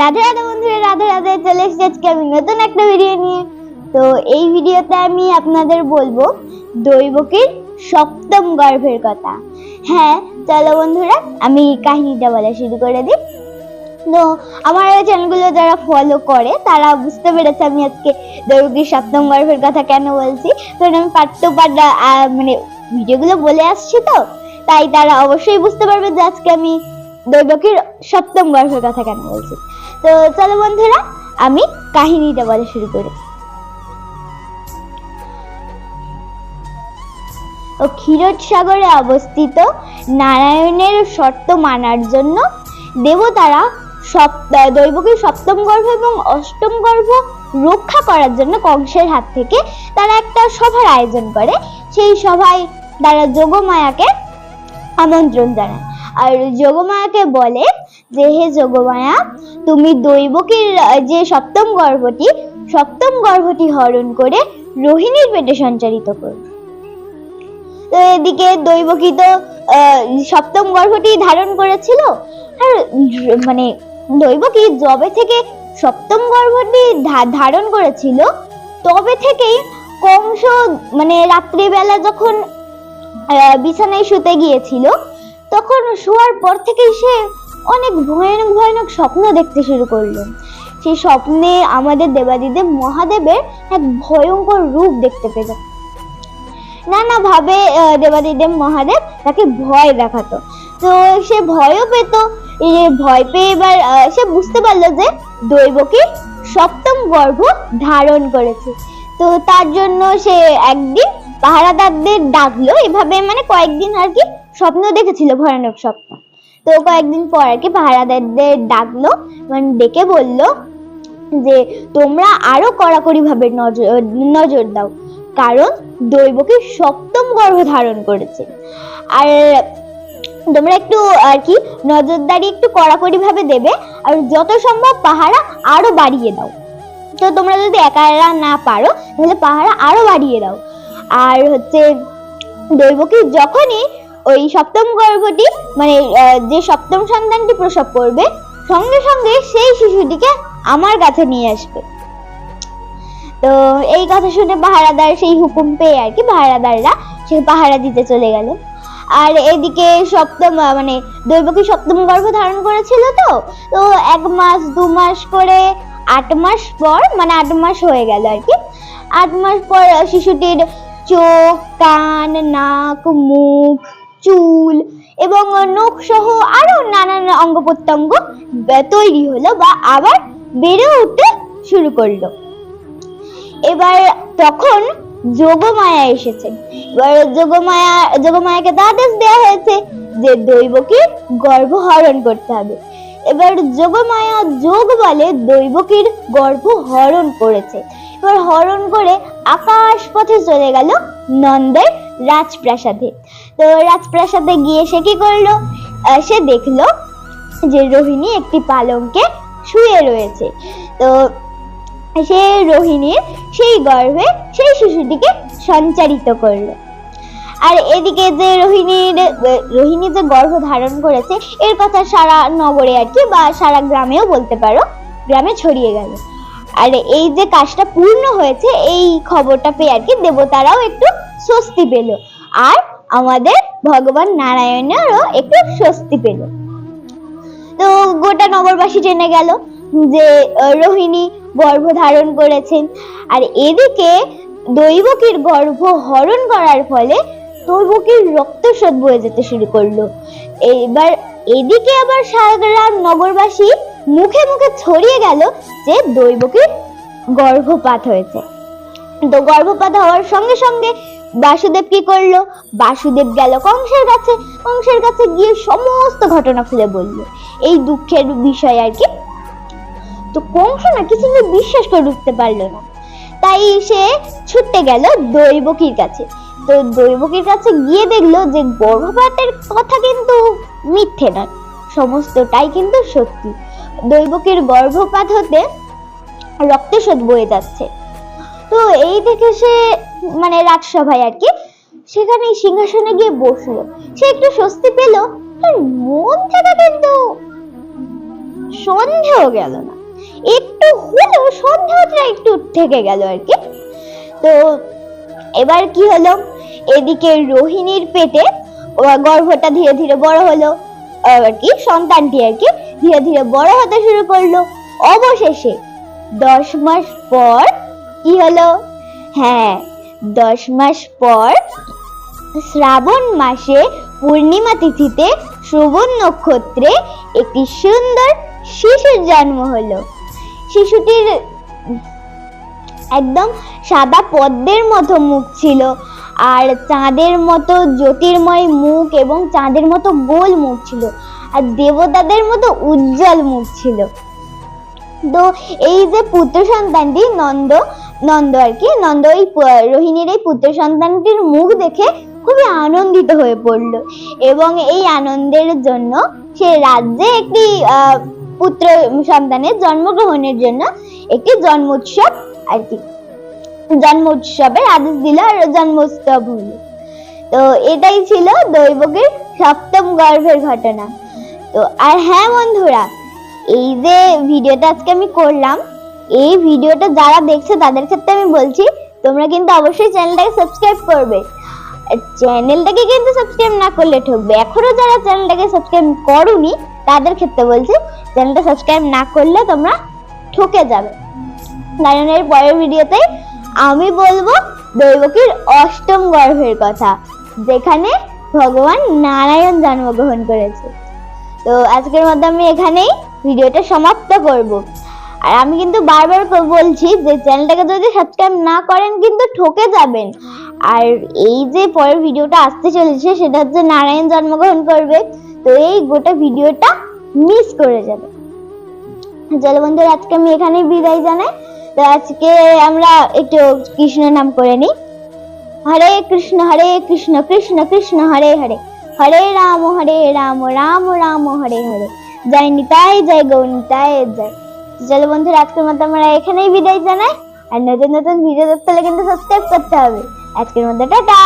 রাধে রাধে বন্ধুরা, রাধে রাধে চলে এসেছি আজকে আমি নতুন একটা ভিডিও নিয়ে। তো এই ভিডিওতে আমি আপনাদের বলব দৈবকীর সপ্তম গর্ভের কথা। হ্যাঁ চলো বন্ধুরা, আমি কাহিনীটা বলা শুরু করে দিই। তো আমার চ্যানেলগুলো যারা ফলো করে, তারা বুঝতে পেরেছে আমি আজকে দৈবকীর সপ্তম গর্ভের কথা কেন বলছি। কারণ আমি পার্ট টু মানে ভিডিওগুলো বলে আসছি তো, তাই তারা অবশ্যই বুঝতে পারবে যে আজকে আমি দৈবকীর সপ্তম গর্ভের কথা কেন বলছি। তো চলো বন্ধুরা, আমি কাহিনীটা বলা শুরু করি। ও ক্ষীরোদ সাগরে অবস্থিত নারায়ণের শর্ত মানার জন্য দেবতারা সপ্ত- দৈবকীর সপ্তম গর্ভ এবং অষ্টম গর্ভ রক্ষা করার জন্য কংসের হাত থেকে তারা একটা সভার আয়োজন করে। সেই সভায় তারা যোগমায়াকে আমন্ত্রণ জানায়। আর যোগমায়াকে বলে যে, হে যোগমায়া তুমি দৈবকীর যে সপ্তম গর্ভটি সপ্তম গর্ভটি হরণ করে রোহিণীর পেটে সঞ্চারিত করবে তো এদিকে দৈবকী তো সপ্তম গর্ভটি ধারণ করেছিল, আর মানে দৈবকী জবে থেকে সপ্তম গর্ভটি ধারণ করেছিল, তবে থেকেই কংস মানে রাত্রিবেলা যখন বিছানায় শুতে গিয়েছিল, তখন শোয়ার পর থেকেই সে অনেক ভয়ানক ভয়ানক স্বপ্ন দেখতে শুরু করল। সেই স্বপ্নে আমাদের দেবাদিদেব মহাদেবের এক ভয়ঙ্কর রূপ দেখতে পেল। নানা ভাবে দেবাদিদেব মহাদেব তাকে ভয় দেখাতো। তো সে ভয়ও পেত ভয় পেয়ে এবার সে বুঝতে পারল যে দৈবকী সপ্তম গর্ভ ধারণ করেছে। তো তার জন্য সে একদিন পাহারাদারদের ডাকলো, এভাবে মানে কয়েকদিন আর কি স্বপ্ন দেখেছিল, ভয়ানক স্বপ্ন। তো কয়েকদিন পর আর কি পাহারাদারদের ডাকলো মানে ডেকে বলল যে, তোমরা আরও কড়াকড়ি ভাবে নজর নজর দাও, কারণ দৈবকে সপ্তম গর্ভ ধারণ করেছে। আর তোমরা একটু আর কি নজরদারি একটু কড়াকড়ি ভাবে দেবে, আর যত সম্ভব পাহারা আরও বাড়িয়ে দাও। তো তোমরা যদি একা না পারো, তাহলে পাহারা আরও বাড়িয়ে দাও। আর হচ্ছে দৈবকী যখনই ওই সপ্তম গর্ভটি মানে যে সপ্তম সন্তানটি প্রসব করবে, সঙ্গে সঙ্গে সেই শিশুটিকে আমার কাছে নিয়ে আসবে। তো এই কথা শুনে পাহারাদার সেই হুকুম পেয়ে আর কি পাহারাদাররা সে পাহারা দিতে চলে গেল। আর এদিকে সপ্তম মানে দৈবকী সপ্তম গর্ভ ধারণ করেছিল তো তো এক মাস, দু মাস করে আট মাস পর মানে আট মাস হয়ে গেল আর কি। আট মাস পর শিশুটির চোখ, কান, নাক, মুখ চুল এবং নখ সহ আরও নানান অঙ্গ প্রত্যঙ্গ তৈরি হলো বা আবার বেড়ে উঠতে শুরু করল। এবার তখন যোগমায়া এসেছে। এবার যোগমায়া, যোগমায়াকে আদেশ দেওয়া হয়েছে যে দৈবকীর গর্ভহরণ করতে হবে। এবার যোগমায়া যোগ বলে দৈবকীর গর্ভ হরণ করেছে। এবার হরণ করে আকাশ পথে চলে গেল নন্দের রাজপ্রাসাদে। তো রাজপ্রাসাদে গিয়ে সে কি করল? সে দেখল যে রোহিণী একটি পালঙ্কে শুয়ে রয়েছে। তো সে রোহিণীর সেই গর্ভে সেই শিশুটিকে সঞ্চারিত করল। আর এদিকে যে রোহিণীর রোহিণী যে গর্ভ ধারণ করেছে, এর কথা সারা নগরে আর কি বা সারা গ্রামেও বলতে পারো, গ্রামে ছড়িয়ে গেল। আর এই যে কাজটা পূর্ণ হয়েছে, এই খবরটা পেয়ে আর কি দেবতারাও একটু স্বস্তি পেল। আর আমাদের ভগবান নারায়ণেরও একটু স্বস্তি পেল। তো গোটা নগরবাসী জেনে গেল যে রোহিণী গর্ভ ধারণ করেছেন। আর এদিকে দৈবকীর গর্ভ হরণ করার ফলে দৈবকীর রক্তস্রোত বয়ে যেতে শুরু করল। এবার এদিকে আবার সারা নগরবাসী মুখে মুখে ছড়িয়ে গেল যে দৈবকীর গর্ভপাত হয়েছে। তো গর্ভপাত হওয়ার সঙ্গে সঙ্গে বাসুদেব কি করল? বাসুদেব গেল কংসের কাছে। কংসের কাছে গিয়ে সমস্ত ঘটনা খুলে বলল। এই দুঃখের বিষয় আর কি? তো কংস না কিছু বিশ্বাস করে উঠতে পারল না। তাই সে ছুটতে গেল দৈবকীর কাছে। তো দৈবকীর কাছে গিয়ে দেখল যে গর্ভপাতের কথা কিন্তু মিথ্যে নয়। সমস্তটাই কিন্তু সত্যি। দৈবকীর গর্ভপাত হতে রক্তস্রোত বয়ে যাচ্ছে। তো এই দেখে সে মানে রাজসভায় আর কি, সেখানে সিংহাসনে গিয়ে বসল। সে একটু স্বস্তি পেল, তার মন থেকে কিন্তু সন্ধেও গেল না। একটু সন্ধ্যাটা একটু থেকে গেল আর কি। তো এবার কি হলো? এদিকে রোহিণীর পেটে গর্ভটা ধীরে ধীরে বড় হলো, আর কি, সন্তানটি আর কি, ধীরে ধীরে বড় হতে শুরু করল। অবশেষে দশ মাস পর কি হলো? হ্যাঁ দশ মাস পর শ্রাবণ মাসে পূর্ণিমা তিথিতে শ্রবণ নক্ষত্রে একটি সুন্দর শিশুর জন্ম হলো। শিশুটির একদম সাদা পদ্মের মতো মুখ ছিল আর চাঁদের মতো জ্যোতির্ময় মুখ এবং চাঁদের মতো গোল মুখ ছিল আর দেবতাদের মতো উজ্জ্বল মুখ ছিল। তো এই যে পুত্র সন্তানটি নন্দ নন্দ আর কি। নন্দ ওই রোহিণীর এই পুত্র সন্তানটির মুখ দেখে খুবই আনন্দিত হয়ে পড়ল এবং এই আনন্দের জন্য সে রাজ্যে একটি পুত্র সন্তানের জন্মগ্রহণের জন্য একটি জন্মোৎসব আর কি। জন্ম উৎসবের আদেশ দিল আর জন্মোৎসব হলো। তো এটাই ছিল দৈবকের সপ্তম গর্ভের ঘটনা। তো আর হ্যাঁ বন্ধুরা, এই যে ভিডিওটা আজকে আমি করলাম এই ভিডিওটা যারা দেখছে, তাদের ক্ষেত্রে আমি বলছি, তোমরা কিন্তু অবশ্যই চ্যানেলটাকে সাবস্ক্রাইব করবে। চ্যানেলটাকে কিন্তু সাবস্ক্রাইব না করলে ঠকবে। এখনও যারা চ্যানেলটাকে সাবস্ক্রাইব করোনি, তাদের ক্ষেত্রে বলছি, চ্যানেলটা সাবস্ক্রাইব না করলে তোমরা ঠকে যাবে। কারণ এর পরের ভিডিওতে আমি বলব দৈবকীর অষ্টম গর্ভের কথা, যেখানে ভগবান নারায়ণ জন্মগ্রহণ করেছে। তো আজকের মধ্যে আমি এখানেই ভিডিওটা সমাপ্ত করব। আর আমি কিন্তু বারবার বলছি যে চ্যানেলটাকে যদি সাবস্ক্রাইব না করেন কিন্তু ঠকে যাবেন। আর এই যে পরের ভিডিওটা আসতে চলেছে, সেটা হচ্ছে নারায়ণ জন্মগ্রহণ করবে। তো এই গোটা ভিডিওটা মিস করে যাবে। চলো বন্ধুরা, আজকে আমি এখানেই বিদায় জানাই। তো আজকে আমরা একটু কৃষ্ণ নাম করে নিই। হরে কৃষ্ণ হরে কৃষ্ণ কৃষ্ণ কৃষ্ণ, হরে হরে। হরে রাম হরে রাম রাম রাম, হরে হরে। জয় নিতাই, জয় গৌ নিতাই জয় চলো বন্ধুরা, আজকের মতো আমরা এখানেই বিদায় জানাই। আর নতুন নতুন ভিডিও দেখতে হলে কিন্তু সাবস্ক্রাইব করতে হবে। আজকের মধ্যে টাটা!